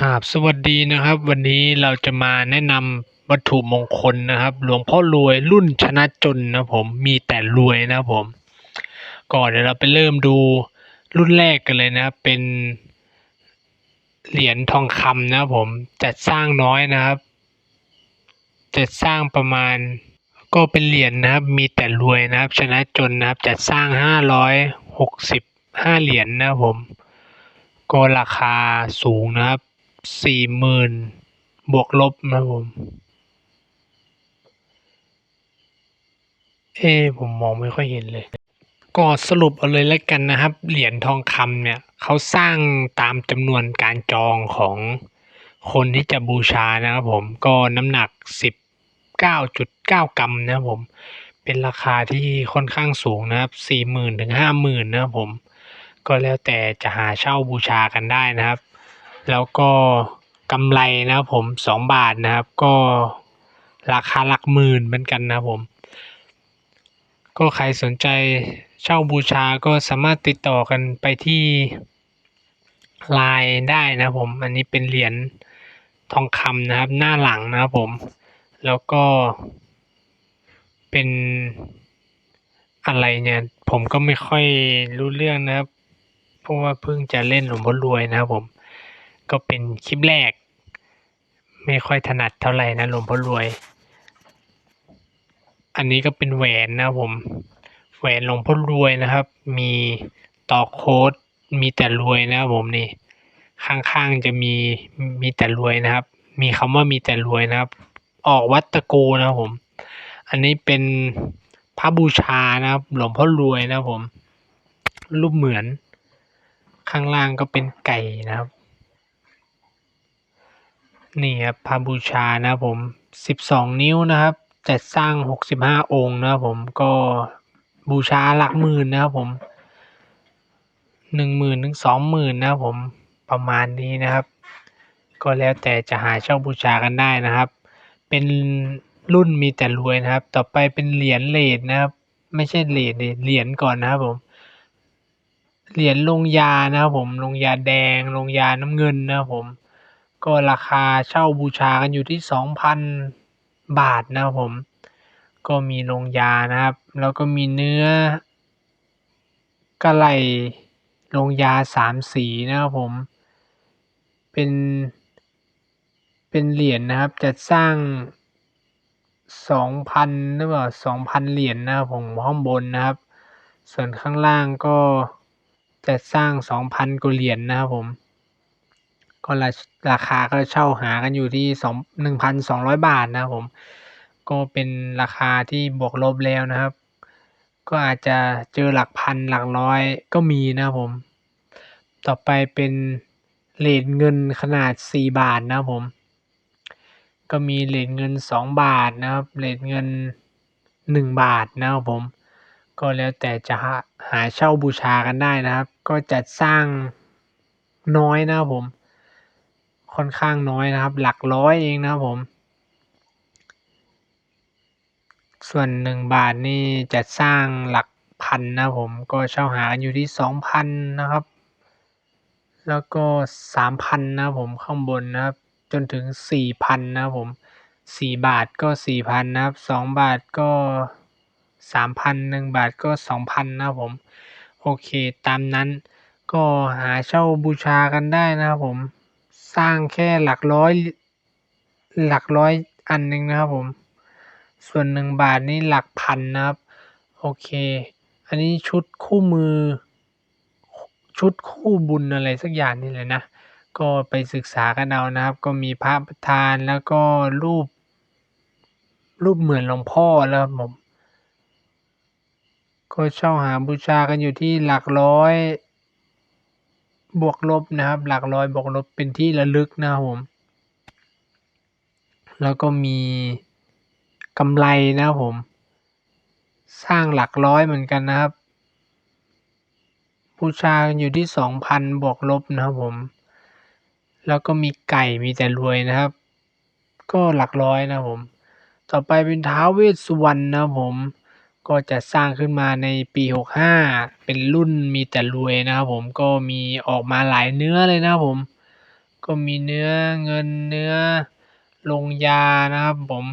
ครับ สวัสดีนะครับ วันนี้เราจะมาแนะนำวัตถุมงคลนะครับ หลวงพ่อรวยรุ่นชนะจนนะผมมีแต่รวยนะผมก่อนเดี๋ยวเราไปเริ่มดูรุ่นแรกกันเลยนะเป็นเหรียญทองคำนะผมจัดสร้างน้อยนะครับจัดสร้างประมาณ ก็เป็นเหรียญนะครับ มีแต่รวยนะครับ ชนะจนนะครับจัดสร้างห้าร้อยหกสิบห้าเหรียญนะผมก็ราคาสูงนะครับ สี่หมื่นบวกลบนะผม เอ้ผมมองไม่ค่อยเห็นเลย ก็สรุปเอาเลยแล้วกันนะครับ เหรียญทองคำเนี่ยเขาสร้างตามจำนวนการจองของคนที่จะบูชานะครับผมก็น้ำหนักสิบเก้าจุดเก้ากรัมนะครับผมเป็นราคาที่ค่อนข้างสูงนะครับสี่หมื่นถึงห้าหมื่นนะครับผม ก็แล้วแต่จะหาเช่าบูชากันได้นะครับ แล้วก็กำไรนะครับผมสองบาทนะครับ ก็ราคาหลักหมื่นเหมือนกันนะผม ก็ใครสนใจเช่าบูชาก็สามารถติดต่อกันไปที่ไลน์ได้นะผม อันนี้เป็นเหรียญทองคำนะครับ หน้าหลังนะครับผม แล้วก็เป็นอะไรเนี่ย ผมก็ไม่ค่อยรู้เรื่องนะครับ เพราะว่าเพิ่งจะเล่นหลวงพ่อรวยนะครับผม ก็เป็นคลิปแรก ไม่ค่อยถนัดเท่าไหร่นะหลวงพ่อรวย อันนี้ก็เป็นแหวนนะผม แหวนหลวงพ่อรวยนะครับ มีต่อโค้ดมีแต่รวยนะครับผมนี่ ข้างๆจะมีมีแต่รวยนะครับ มีคำว่ามีแต่รวยนะครับ ออกวัดตะโกนะครับผม อันนี้เป็นพระบูชานะครับ หลวงพ่อรวยนะครับผม รูปเหมือนข้างล่างก็เป็นไก่นะครับ นี่ครับพระบูชานะผมสิบสองนิ้วนะครับจัดสร้างหกสิบห้าองค์นะครับผมก็บูชาหลักหมื่นนะครับผมหนึ่งหมื่นถึงสองหมื่นนะครับผมประมาณนี้นะครับ ก็แล้วแต่จะหาเช่าบูชากันได้นะครับ เป็นรุ่นมีแต่รวยนะครับ ต่อไปเป็นเหรียญเลดนะครับ ไม่ใช่เลดเหรียญก่อนนะครับผมเหรียญลงยานะครับผมลงยาแดงลงยาน้ำเงินนะครับผม ก็ราคาเช่าบูชากันอยู่ที่สองพันบาทนะครับผม ก็มีลงยานะครับ แล้วก็มีเนื้อกระไหลลงยาสามสีนะครับผม เป็น เป็นเหรียญนะครับจัดสร้างสองพันหรือเปล่าสองพันเหรียญนะครับผมข้างบนนะครับ ส่วนข้างล่างก็จัดสร้างสองพันกว่าเหรียญนะครับผม ก็ราราคาก็เช่าหากันอยู่ที่สองหนึ่งพันสองร้อยบาทนะครับผม ก็เป็นราคาที่บวกลบแล้วนะครับ ก็อาจจะเจอหลักพันหลักร้อยก็มีนะครับผม ต่อไปเป็นเหรียญเงินขนาดสี่บาทนะครับผม ก็มีเหรียญเงินสองบาทนะครับเหรียญเงินหนึ่งบาทนะครับผม ก็แล้วแต่จะหาหาเช่าบูชากันได้นะครับ ก็จัดสร้างน้อยนะครับผม ค่อนข้างน้อยนะครับ หลักร้อยเองนะครับผม ส่วนหนึ่งบาทนี่จัดสร้างหลักพันนะผมก็เช่าหาอยู่ที่สองพันนะครับ แล้วก็สามพันนะผมข้างบนนะครับ จนถึงสี่พันนะผมสี่บาทก็สี่พันนะครับสองบาทก็สามพันหนึ่งบาทก็สองพันนะผม โอเคตามนั้นก็หาเช่าบูชากันได้นะครับผม สร้างแค่หลักร้อย หลักร้อยอันหนึ่งนะครับผม ส่วนหนึ่งบาทนี่หลักพันนะครับ โอเค อันนี้ชุดคู่มือ ชุดคู่บุญอะไรสักอย่างนี่เลยนะ ก็ไปศึกษากันเอานะครับ ก็มีพระประธานแล้วก็รูป รูปเหมือนหลวงพ่อแล้วครับผมก็เช่าหาบูชากันอยู่ที่หลักร้อย บวกลบนะครับ หลักร้อยบวกลบเป็นที่ระลึกนะครับผม แล้วก็มีกำไรนะครับผม สร้างหลักร้อยเหมือนกันนะครับบูชาอยู่ที่สองพันบวกลบนะครับผม แล้วก็มีไก่มีแต่รวยนะครับ ก็หลักร้อยนะครับผม ต่อไปเป็นท้าวเวสสุวรรณนะครับผม ก็จะสร้างขึ้นมาในปีหกห้าเป็นรุ่นมีแต่รวยนะครับผม ก็มีออกมาหลายเนื้อเลยนะครับผม ก็มีเนื้อเงินเนื้อลงยานะครับผม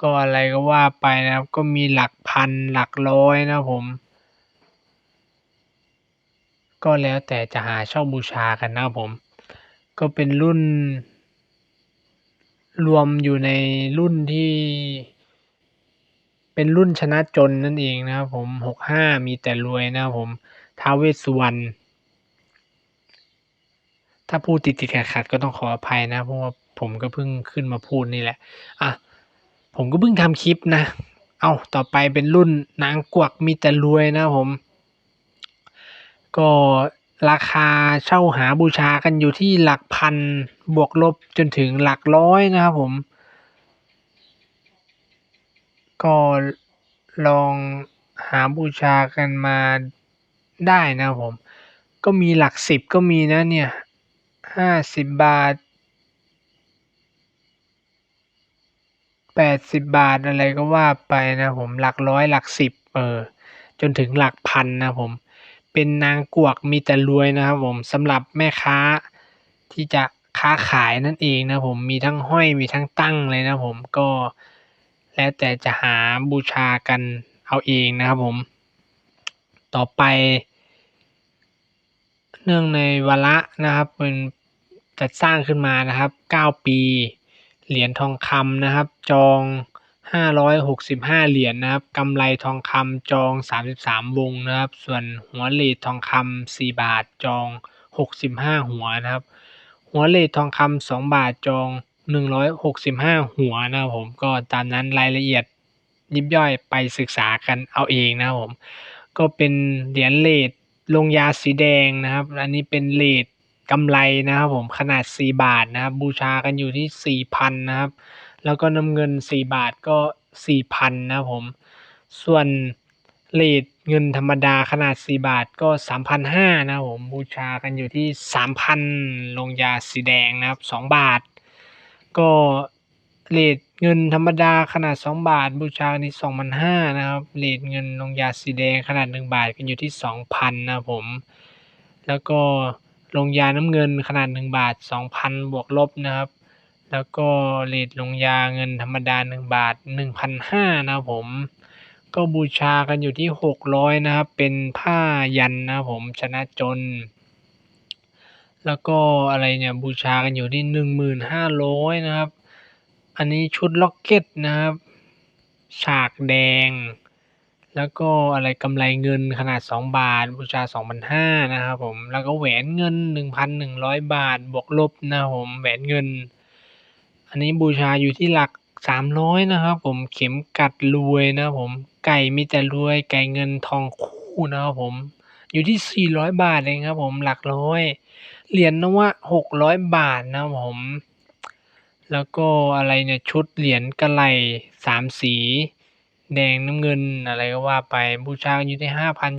ก็อะไรก็ว่าไปนะครับ ก็มีหลักพันหลักร้อยนะครับผม ก็แล้วแต่จะหาเช่าบูชากันนะครับผม ก็เป็นรุ่น รวมอยู่ในรุ่นที่ เป็นรุ่นชนะจนนั่นเองนะครับผมหกห้ามีแต่รวยนะครับผมท้าเวสสุวรรณถ้าพูดติดติดขัดขัดก็ต้องขออภัยนะเพราะว่าผมก็เพิ่งขึ้นมาพูดนี่แหละอะผมก็เพิ่งทำคลิปนะ เอาต่อไปเป็นรุ่นนางกวักมีแต่รวยนะครับผม ก็ราคาเช่าหาบูชากันอยู่ที่หลักพันบวกลบจนถึงหลักร้อยนะครับผม ก็ลองหาบูชากันมาได้นะครับผม ก็มีหลักสิบก็มีนะเนี่ยห้าสิบบาทแปดสิบบาทอะไรก็ว่าไปนะผมหลักร้อยหลักสิบเออจนถึงหลักพันนะผม เป็นนางกวกมีแต่รวยนะครับผมสำหรับแม่ค้าที่จะค้าขายนั่นเองนะผมมีทั้งห้อยมีทั้งตั้งเลยนะผมก็ แล้วแต่จะหาบูชากันเอาเองนะครับผม ต่อไป เนื่องในวาระนะครับเป็นจัดสร้างขึ้นมานะครับ 9 ปี เหรียญทองคำนะครับ จอง 565 เหรียญนะครับกำไรทองคำจอง 33 วงนะครับ ส่วนหัวเหรียญทองคำ4บาทจอง 65 หัวนะครับ หัวเหรียญทองคำ2บาทจอง 165หัวนะครับผมก็ตามนั้นรายละเอียดยิบย่อยไปศึกษากันเอาเองนะครับผม ก็เป็นเหรียญเลดลงยาสีแดงนะครับ อันนี้เป็นเลดกำไรนะครับผมขนาด 4 บาทนะครับ บูชากันอยู่ที่ 4,000 นะครับ แล้วก็น้ำเงิน 4 บาทก็ 4,000 นะครับผม ส่วนเลดเงินธรรมดาขนาด 4 บาทก็ 3,500 นะครับผมบูชากันอยู่ที่ 3,000 ลงยาสีแดงนะครับ 2 บาท ก็เลทเงินธรรมดาขนาด 2 บาท บูชากันที่2,500นะครับเลทเงินลงยาสีแดงขนาด 1 บาทกันอยู่ที่ 2,000นะผม แล้วก็ลงยาน้ำเงินขนาด 1 บาท 2,000 บวกลบนะครับ แล้วก็เลทลงยาเงินธรรมดา 1 บาท1,500นะผม ก็บูชากันอยู่ที่ 600นะครับ เป็นผ้ายันนะผมชนะจน แล้วก็อะไรเนี่ยบูชากันอยู่ที่1,500นะครับ อันนี้ชุดล็อกเก็ตนะครับ ฉากแดง แล้วก็อะไรกำไรเงินขนาด 2 บาท บูชา 2,500นะครับผม แล้วก็แหวนเงิน 1,100 บาท บวกลบนะครับผม แหวนเงิน อันนี้บูชาอยู่ที่หลัก 300นะครับผม เข็มกัดรวยนะครับผม ไก่มีแต่รวย ไก่เงินทองคู่นะครับผม อยู่ที่ 400 บาทเองครับผมหลักร้อย เหรียญนวะ 600 บาทนะครับผม แล้วก็อะไรเนี่ยชุดเหรียญกระไหลสามสี แดงน้ำเงินอะไรก็ว่าไปบูชาอยู่ที่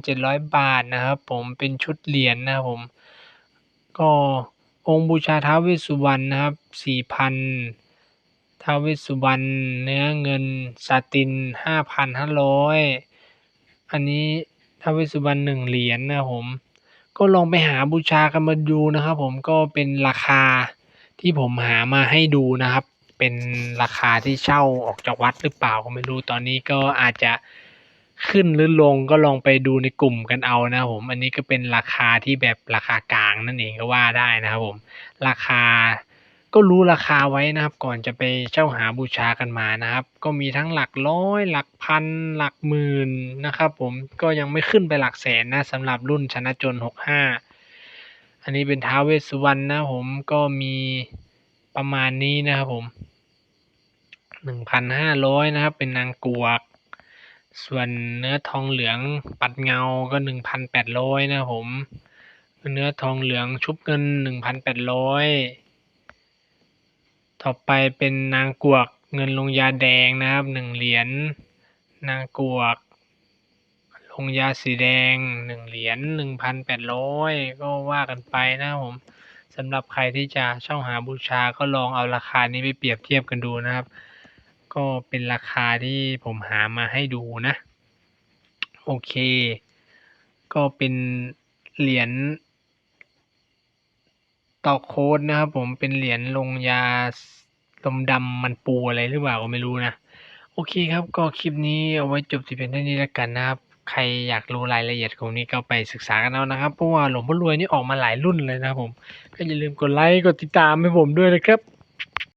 5,700 บาทนะครับผมเป็นชุดเหรียญนะครับผม ก็องค์บูชาท้าวเวสสุวรรณนะครับ 4,000ท้าวเวสสุวรรณเนื้อเงินซาติน 5,500 อันนี้ ท้าวเวสสุวรรณหนึ่งเหรียญนะครับผม ก็ลองไปหาบูชากันมาดูนะครับ ผมก็เป็นราคาที่ผมหามาให้ดูนะครับ เป็นราคาที่เช่าออกจากวัดหรือเปล่าก็ไม่รู้ตอนนี้ก็อาจจะขึ้นหรือลงก็ลองไปดูในกลุ่มกันเอานะครับผมอันนี้ก็เป็นราคาที่แบบราคากลางนั่นเองก็ว่าได้นะครับผม ราคา ก็รู้ราคาไว้นะครับ ก่อนจะไปเช่าหาบูชากันมานะครับ ก็มีทั้งหลักร้อย หลักพัน หลักหมื่นนะครับ ผมก็ยังไม่ขึ้นไปหลักแสนนะสำหรับรุ่นชนะจน 65 อันนี้เป็นท้าวเวสสุวรรณนะผมก็มีประมาณนี้นะครับผม1,500นะครับ เป็นนางกวก ส่วนเนื้อทองเหลืองปัดเงาก็ 1,800 นะครับผม เนื้อทองเหลืองชุบเงิน 1,800 ต่อไปเป็นนางกวกเงินลงยาแดงนะครับ1เหรียญนางกวก ลงยาสีแดง1เหรียญ1,800ก็ว่ากันไปนะผมสำหรับใครที่จะเช่าหาบูชาก็ลองเอาราคานี้ไปเปรียบเทียบกันดูนะครับ ก็เป็นราคาที่ผมหามาให้ดูนะ โอเค ก็เป็นเหรียญ ต็อกโค้ดนะครับผมเป็นเหรียญลงยาลมดำมันปูอะไรหรือเปล่าก็ไม่รู้นะ โอเคครับก็คลิปนี้เอาไว้จบที่เพียงเท่านี้แล้วกันนะครับใครอยากรู้รายละเอียดของนี้ก็ไปศึกษากันเอานะครับเพราะว่าหลวงพ่อรวยนี่ออกมาหลายรุ่นเลยนะครับผม ก็อย่าลืมกดไลค์กดติดตามให้ผมด้วยนะครับ